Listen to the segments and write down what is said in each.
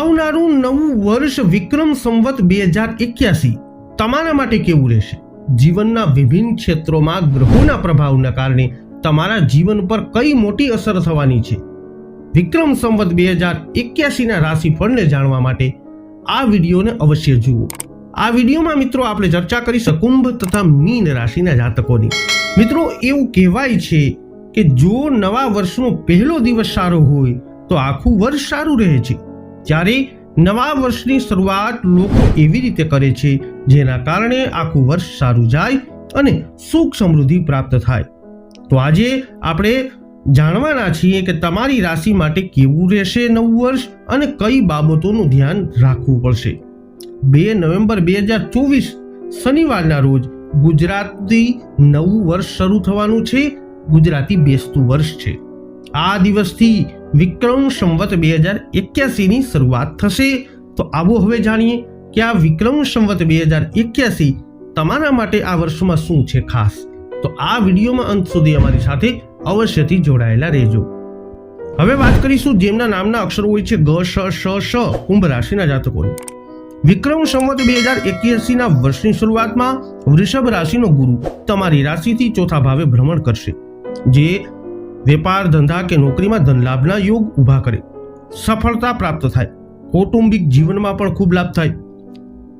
આવનારું નવું વર્ષ વિક્રમ સંવત બે હજાર એક્યાસી તમારા માટે કેવું રહેશે? જીવનના વિભિન્ન ક્ષેત્રોમાં ગ્રહોના પ્રભાવના કારણે તમારા જીવન પર કઈ મોટી અસર થવાની છે? વિક્રમ સંવત બે હજાર એક્યાસીના રાશિફળને જાણવા માટે આ વિડીયોને અવશ્ય જુઓ. આ વિડીયોમાં મિત્રો આપણે ચર્ચા કરીશું કુંભ તથા મીન રાશિના જાતકોની. મિત્રો, એવું કહેવાય છે કે જો નવા વર્ષનો પહેલો દિવસ સારો હોય, તો આખું વર્ષ સારું રહે છે. જ્યારે નવા વર્ષની શરૂઆત લોકો એવી રીતે કરે છે, જેના કારણે આખું વર્ષ સારું જાય અને સુખ સમૃદ્ધિ પ્રાપ્ત થાય. તો આજે આપણે જાણવાના છીએ કે તમારી રાશિ માટે કેવું રહેશે નવું વર્ષ અને કઈ બાબતોનું ધ્યાન રાખવું પડશે. બે નવેમ્બર બે હજાર ચોવીસ, શનિવારના રોજ ગુજરાતી નવું વર્ષ શરૂ થવાનું છે. ગુજરાતી બેસતું વર્ષ છે. આ દિવસથી વિક્રમ સંવત બે હજાર એક્યાસીની શરૂઆત થશે. તો આવો હવે જાણીએ કે આ વિક્રમ સંવત બે હજાર એક્યાસી તમારા માટે આ વર્ષમાં શું છે ખાસ? તો આ વિડીયોમાં અંત સુધી અમારી સાથે અવશ્યથી જોડાયેલા રહેજો. હવે વાત કરીશું જેમના નામના અક્ષરો હોય છે ગ, શ શ શ, કુંભ રાશિના જાતકોની. વિક્રમ સંવત બે હજાર એક્યાસીના વર્ષની શરૂઆતમાં વૃષભ રાશિનો ગુરુ તમારી રાશિથી ચોથા ભાવે ભ્રમણ કરશે, જે વેપાર ધંધા કે નોકરીમાં ધન લાભના યોગ ઊભા કરે. સફળતા પ્રાપ્ત થાય. કૌટુંબિક જીવનમાં પણ ખૂબ લાભ થાય.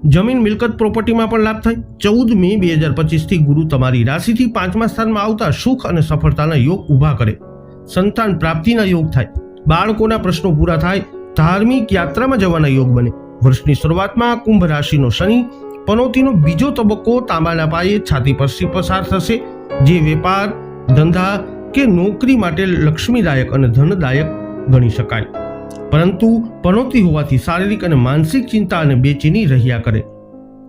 જમીન મિલકત પ્રોપર્ટીમાં પણ લાભ થાય. ચૌદ મે બે હજાર પચીસથી ગુરુ તમારી રાશિથી પાંચમા સ્થાનમાં આવતા સુખ અને સફળતાના યોગ ઊભા કરે. સંતાન પ્રાપ્તિના યોગ થાય. બાળકોના પ્રશ્નો પૂરા થાય. ધાર્મિક યાત્રામાં જવાના યોગ બને. વર્ષની શરૂઆતમાં કુંભ રાશિનો શનિ, પનોતીનો બીજો તબક્કો તાંબાના પાયે છાતી પરથી પસાર થશે. જે વેપાર, ધંધા કે નોકરી માટે લક્ષ્મીદાયક અને ધનદાયક ગણી શકાય. પરંતુ પનોતી હોવાથી શારીરિક અને માનસિક ચિંતા અને બેચેની રહ્યા કરે.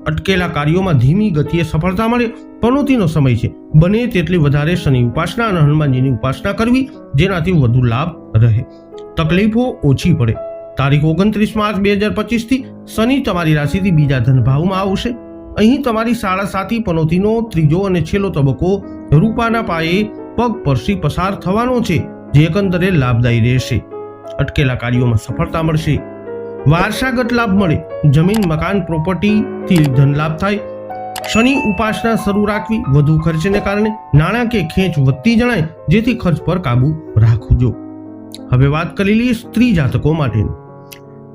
અટકેલા કાર્યોમાં ધીમી ગતિએ સફળતા મળે. પનોતીનો સમય છે. બને તેટલી વધારે શનિ ઉપાસના અને હનુમાનજીની ઉપાસના કરવી, જેનાથી વધુ લાભ રહે. તકલીફો ઓછી પડે. તારીખ ઓગણત્રીસ માર્ચ બે હજાર પચીસથી શનિ તમારી રાશિથી બીજા ધનભાવમાં આવશે. અહીં તમારી સાડા સાતી પનોતીનો ત્રીજો અને છેલ્લો તબક્કો રૂપાના પાયે પગ પરથી પસાર થવાનો છે, જે એકંદરે લાભદાયી રહેશે. અટકેલા કાર્યોમાં સફળતા મળશે. વારસાગત લાભ મળે. જમીન, મકાન, પ્રોપર્ટીથી ધન લાભ થાય. શનિ ઉપાસના શરૂ રાખવી વધુ ખર્ચને કારણે નાણાકીય ખેંચ વધતી જણાય, જેથી ખર્ચ પર કાબુ રાખજો હવે વાત કરી લઈએ સ્ત્રી જાતકો માટેની.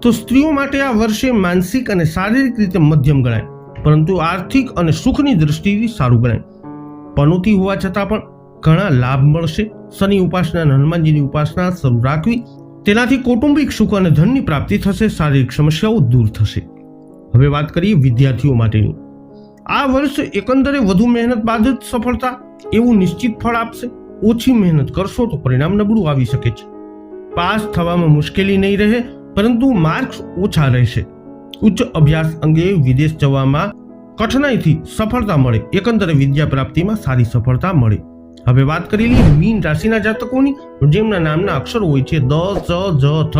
તો સ્ત્રીઓ માટે આ વર્ષે માનસિક અને શારીરિક રીતે મધ્યમ ગણાય, પરંતુ આર્થિક અને સુખની દ્રષ્ટિથી સારું ગણાય. પનોતી હોવા છતાં પણ ઘણા લાભ મળશે. શનિ ઉપાસના હનુમાનજીની ઉપાસના શરૂ રાખવી. તેનાથી કૌટુંબિક સુખ અને ધનની પ્રાપ્તિ થશે, શારીરિક સમસ્યાઓ દૂર થશે. હવે વાત કરીએ વિદ્યાર્થીઓ માટેની. આ વર્ષ એકંદરે વધુ મહેનત બાદ જ સફળતા એવું નિશ્ચિત ફળ આપશે. ઓછી મહેનત કરશો તો પરિણામ નબળું આવી શકે છે. પાસ થવામાં મુશ્કેલી નહીં રહે, પરંતુ માર્ક્સ ઓછા રહેશે. ઉચ્ચ અભ્યાસ અંગે વિદેશ જવામાં કઠિનાઈથી સફળતા મળે. એકંદરે વિદ્યા પ્રાપ્તિમાં સારી સફળતા મળે. હવે વાત કરી લઈએ મીન રાશિના જાતકોની, જેમના નામના અક્ષરો હોય છે દ ચ જ, થ.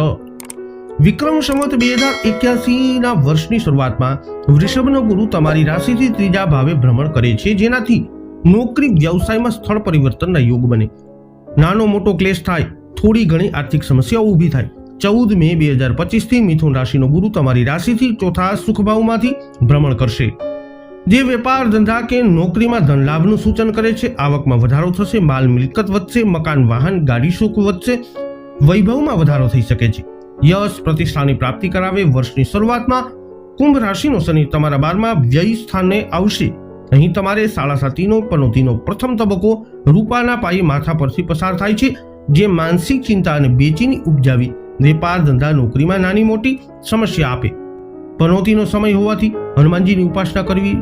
વિક્રમ સંવત બે હજાર એક્યાસીના વર્ષની શરૂઆતમાં વૃષભનો ગુરુ તમારી રાશિથી ત્રીજા ભાવે ભ્રમણ કરે છે, જેનાથી નોકરી વ્યવસાયમાં સ્થળ પરિવર્તનના યોગ બને. નાનો મોટો ક્લેશ થાય, થોડી ઘણી આર્થિક સમસ્યાઓ ઊભી થાય. ચૌદ મે બે હજાર પચીસથી મિથુન રાશિનો ગુરુ તમારી રાશિથી ચોથા સુખભાવમાંથી ભ્રમણ કરશે. જે વેપાર ધંધા કે નોકરીમાં ધન લાભનું સૂચન કરે છે, આવકમાં વધારો થશે, માલ મિલકત વધશે, મકાન, વાહન, ગાડી સુખ વધશે, વૈભવમાં વધારો થઈ શકે છે. યશ પ્રતિષ્ઠાની પ્રાપ્તિ કરાવે વર્ષની શરૂઆતમાં, કુંભ રાશિનો શનિ તમારા બારમાં વ્યય સ્થાને આવશે. અહીં તમારે સાડા સાતીનો પનોતીનો પ્રથમ તબક્કો રૂપાના પાયે માથા પરથી પસાર થાય છે, જે માનસિક ચિંતા અને બેચીની ઉપજાવી વેપાર ધંધા નોકરીમાં નાની મોટી સમસ્યા આપે. પનોતીનો સમય હોવાથી હનુમાનજીની ઉપાસના કરવી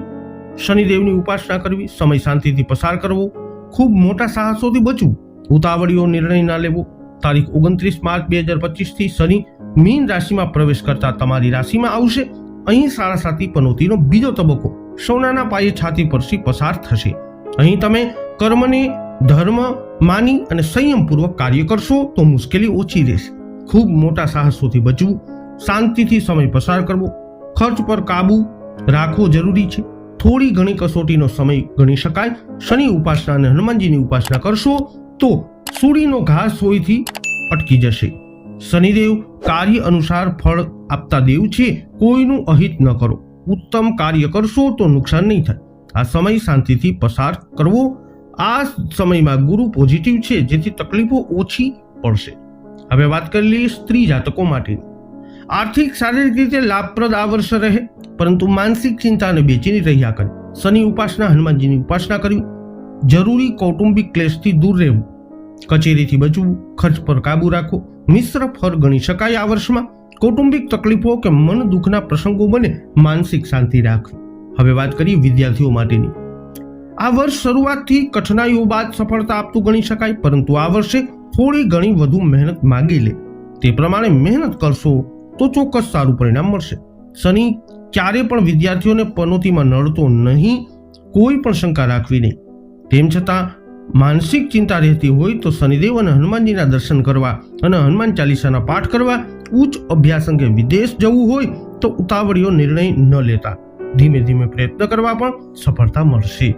શનિદેવની ઉપાસના કરવી, સમય શાંતિથી પસાર કરવો, ખૂબ મોટા સાહસોથી બચવું, ઉતાવળીઓ નિર્ણય ના લેવો. તારીખ ઓગણત્રીસ માર્ચ બે હજાર પચીસથી શનિ મીન રાશિમાં પ્રવેશ કરતા તમારી રાશિમાં આવશે. અહીં સાડા સાતી પનોતીનો બીજો તબક્કો સોનાના પાયે છાતી પરથી પસાર થશે. અહીં તમે કર્મને ધર્મ માની અને સંયમપૂર્વક કાર્ય કરશો તો મુશ્કેલી ઓછી રહેશે. ખૂબ મોટા સાહસોથી બચવું, શાંતિથી સમય પસાર કરવો, ખર્ચ પર કાબુ રાખવો જરૂરી છે. થોડી ઘણી કસોટીનો સમય ગણી શકાય. શનિ ઉપાસના અને હનુમાનજીની ઉપાસના કરશો તો સૂડીનો ઘાસ સોયથી અટકી જશે. શનિદેવ કાર્ય અનુસાર ફળ આપતા દેવ છે, કોઈનું અહિત ન કરો. ઉત્તમ કાર્ય કરશો તો નુકસાન નહીં થાય. આ સમય શાંતિથી પસાર કરવો. આ સમયમાં ગુરુ પોઝિટિવ છે, જેથી તકલીફો ઓછી પડશે. હવે વાત કરી લઈએ સ્ત્રી જાતકો માટે આર્થિક શારીરિક રીતે લાભપ્રદ આ વર્ષ રહે. પરંતુ માનસિક ચિંતા અને બેચેની રહ્યા કરે. શનિ ઉપાસના, હનુમાનજીની ઉપાસના કરવી જરૂરી કૌટુંબિક ક્લેશથી દૂર રહેવું. કચેરીથી બચવું, ખર્ચ પર કાબુ રાખવો. મિશ્ર ફળ ગણી શકાય આ વર્ષમાં. કૌટુંબિક તકલીફો કે મન દુઃખના પ્રસંગો બને માનસિક શાંતિ રાખવી. હવે વાત કરીએ વિદ્યાર્થીઓ માટેની. આ વર્ષ શરૂઆતથી કઠિનાઈઓ બાદ સફળતા આપતું ગણી શકાય, પરંતુ આ વર્ષે થોડી ઘણી વધુ મહેનત માગી લે. તે પ્રમાણે મહેનત કરશો તો ચોક્કસ સારું પરિણામ મળશે. શનિ ક્યારે પણ વિદ્યાર્થીઓને પનોતીમાં નડતો નહીં, કોઈ પણ શંકા રાખવી નહીં તેમ છતાં, માનસિક ચિંતા રહેતી હોય તો શનિદેવ અને હનુમાનજીના દર્શન કરવા અને હનુમાન ચાલીસાના પાઠ કરવા, ઉચ્ચ અભ્યાસ અંગે વિદેશ જવું હોય તો ઉતાવળીઓ નિર્ણય ન લેતા. ધીમે ધીમે પ્રયત્ન કરવા પણ સફળતા મળશે.